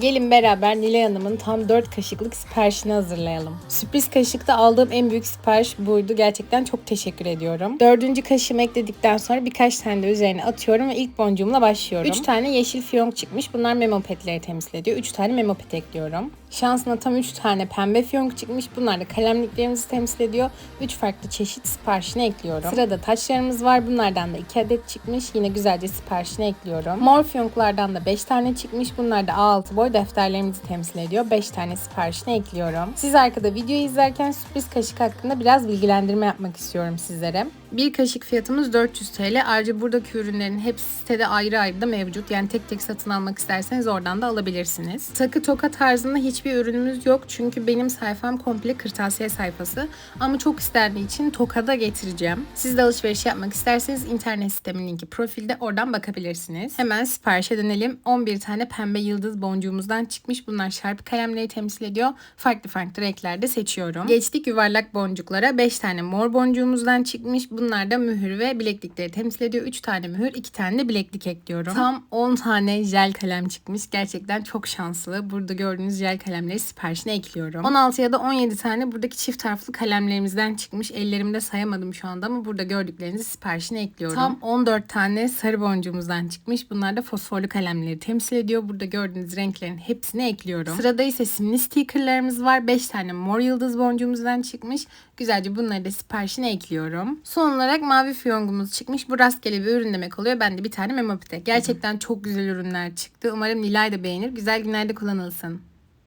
Gelin beraber Nilay Hanım'ın tam 4 kaşıklık siparişini hazırlayalım. Sürpriz kaşıkta aldığım en büyük sipariş buydu. Gerçekten çok teşekkür ediyorum. Dördüncü kaşığımı ekledikten sonra birkaç tane de üzerine atıyorum ve ilk boncuğumla başlıyorum. 3 tane yeşil fiyonk çıkmış. Bunlar memo petleri temsil ediyor. 3 tane memo pet ekliyorum. Şansına tam 3 tane pembe fiyonk çıkmış. Bunlar da kalemliklerimizi temsil ediyor. 3 farklı çeşit siparişine ekliyorum. Sırada taçlarımız var. Bunlardan da 2 adet çıkmış. Yine güzelce siparişine ekliyorum. Mor fiyonklardan da 5 tane çıkmış. Bunlar da A6 boy defterlerimizi temsil ediyor. 5 tane siparişine ekliyorum. Siz arkada videoyu izlerken sürpriz kaşık hakkında biraz bilgilendirme yapmak istiyorum sizlere. Bir kaşık fiyatımız 400 TL. Ayrıca buradaki ürünlerin hepsi sitede ayrı ayrı da mevcut. Yani tek tek satın almak isterseniz oradan da alabilirsiniz. Takı toka tarzında hiçbir ürünümüz yok. Çünkü benim sayfam komple kırtasiye sayfası. Ama çok istendiği için tokada getireceğim. Siz de alışveriş yapmak isterseniz internet sitemin linki profilde oradan bakabilirsiniz. Hemen siparişe dönelim. 11 tane pembe yıldız boncuğumuzdan çıkmış. Bunlar şarpı kalemleri temsil ediyor. Farklı farklı renklerde seçiyorum. Geçtik yuvarlak boncuklara. 5 tane mor boncuğumuzdan çıkmış. Bunlar da mühür ve bileklikleri temsil ediyor. 3 tane mühür, 2 tane de bileklik ekliyorum. Tam 10 tane jel kalem çıkmış. Gerçekten çok şanslı. Burada gördüğünüz jel kalemleri siparişine ekliyorum. 16 ya da 17 tane buradaki çift harfli kalemlerimizden çıkmış. Ellerimde sayamadım şu anda ama burada gördüklerinizi siparişine ekliyorum. Tam 14 tane sarı boncuğumuzdan çıkmış. Bunlar da fosforlu kalemleri temsil ediyor. Burada gördüğünüz renklerin hepsini ekliyorum. Sırada ise simli stickerlarımız var. 5 tane mor yıldız boncuğumuzdan çıkmış. Güzelce bunları da siparişine ekliyorum. Son olarak mavi fiyongumuz çıkmış. Bu rastgele bir ürün demek oluyor. Ben de bir tane memopite. Gerçekten çok güzel ürünler çıktı. Umarım Nilay da beğenir. Güzel günlerde kullanılsın.